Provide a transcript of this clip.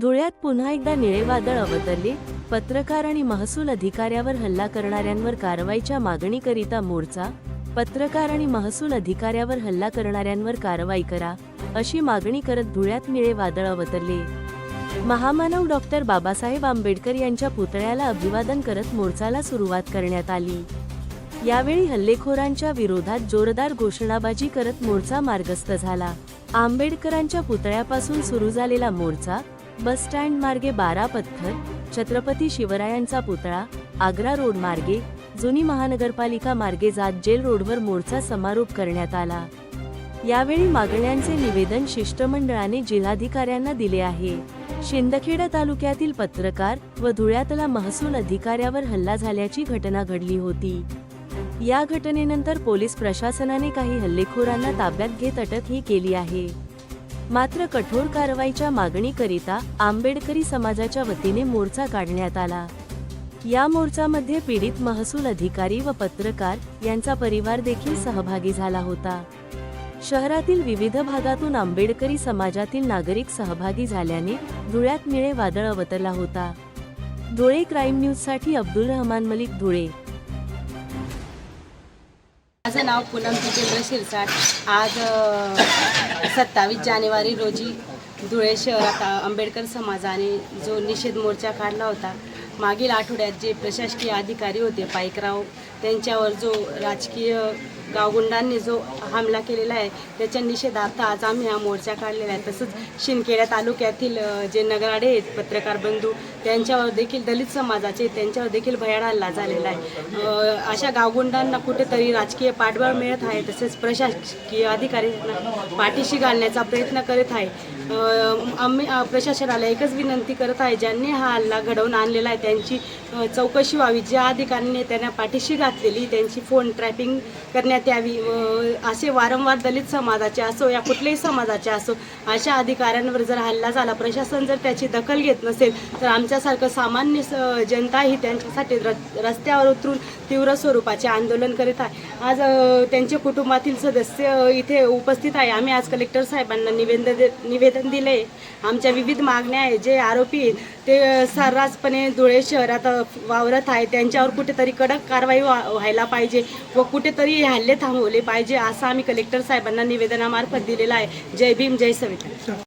धुळ्यात पुन्हा एकदा निळे वादळ अवतरले. पत्रकार आणि महसूल अधिकाऱ्यावर हल्ला करणाऱ्यांवर कारवाईच्या मागणीकरिता मोर्चा. पत्रकार आणि महसूल अधिकाऱ्यावर हल्ला करणाऱ्यांवर कारवाई करा अशी मागणी करत धुळ्यात निळे वादळ अवतरले. महामानव डॉक्टर बाबासाहेब आंबेडकर यांच्या पुतळ्याला अभिवादन करत मोर्चाला सुरुवात करण्यात आली. यावेळी हल्लेखोरांच्या विरोधात जोरदार घोषणाबाजी करत मोर्चा मार्गस्थ झाला. आंबेडकरांच्या पुतळ्यापासून सुरू झालेला मोर्चा बस स्टँड मार्गे बारा पत्थर छत्रपती शिवरायांचा पुतळा आग्रा रोड मार्गे जुनी महानगरपालिका मार्गे जात जेल रोडवर मोर्चा समारोप करण्यात आला. यावेळी मागण्यांचे निवेदन शिष्टमंडळाने जिल्हाधिकाऱ्यांना दिले आहे. शिंदखेडा तालुक्यातील पत्रकार व धुळ्यातला महसूल अधिकाऱ्यावर हल्ला झाल्याची घटना घडली होती. या घटनेनंतर पोलीस प्रशासनाने काही हल्लेखोरांना ताब्यात घेत अटकही केली आहे. मात्र कठोर कारवाईच्या मागणीकरिता आंबेडकरी समाजाच्या वतीने मोर्चा काढण्यात आला. या मोर्चामध्ये पीडित महसूल अधिकारी व पत्रकार यांचा परिवार देखील सहभागी झाला होता. शहरातील विविध भागातून आंबेडकरी समाजातील नागरिक सहभागी झाल्याने धुळ्यात निळे वादळ अवतरला होता. धुळे क्राईम न्यूजसाठी अब्दुल रहमान मलिक धुळे. माझं नाव पूनम जितेंद्र शिरसाट. आज सत्तावीस जानेवारी रोजी धुळे शहरात आंबेडकर समाजाने जो निषेध मोर्चा काढला होता मागील आठवड्यात जे प्रशासकीय अधिकारी होते पाईकराव त्यांच्यावर जो राजकीय गावगुंडांनी जो हमला केलेला आहे त्याच्या निषेधार्थ आज आम्ही हा मोर्चा काढलेला आहे. तसंच शिंदखेडा तालुक्यातील जे नगराडे आहेत पत्रकार बंधू त्यांच्यावर देखील दलित समाजाचे त्यांच्यावर देखील भयाड हल्ला झालेला आहे. अशा गावगुंडांना कुठेतरी राजकीय पाठबळ मिळत आहे तसेच प्रशासकीय अधिकारी पाठीशी घालण्याचा प्रयत्न करत आहे. आम्ही प्रशासनाला एकच विनंती करत आहे ज्यांनी हा हल्ला घडवून आणलेला आहे त्यांची चौकशी व्हावी. ज्या अधिकाऱ्यांनी त्यांना पाठीशी घातलेली त्यांची फोन ट्रॅपिंग करण्यात यावी. असे वारंवार दलित समाजाचे असो या कुठल्याही समाजाचे असो अशा अधिकाऱ्यांवर जर हल्ला झाला प्रशासन जर त्याची दखल घेत नसेल तर आमच्यासारखं सामान्य स- जनता ही त्यांच्यासाठी र रस्त्यावर उतरून तीव्र स्वरूपाचे आंदोलन करीत आहे. आज त्यांचे कुटुंबातील सदस्य इथे उपस्थित आहे. आम्ही आज कलेक्टर साहेबांना निवेदन दे निवेदन दिले आमच्या विविध मागण्या आहे जे आरोपी आहेत ते सर्रासपणे धुळे शहरात वावरत आहे त्यांच्यावर कुठेतरी कडक कारवाई व्हा- व्हायला पाहिजे व कुठेतरी हल्ले थांबवले पाहिजे असं आम्ही कलेक्टर साहेबांना निवेदनामार्फत दिलेलं आहे. जय भीम जय सविता.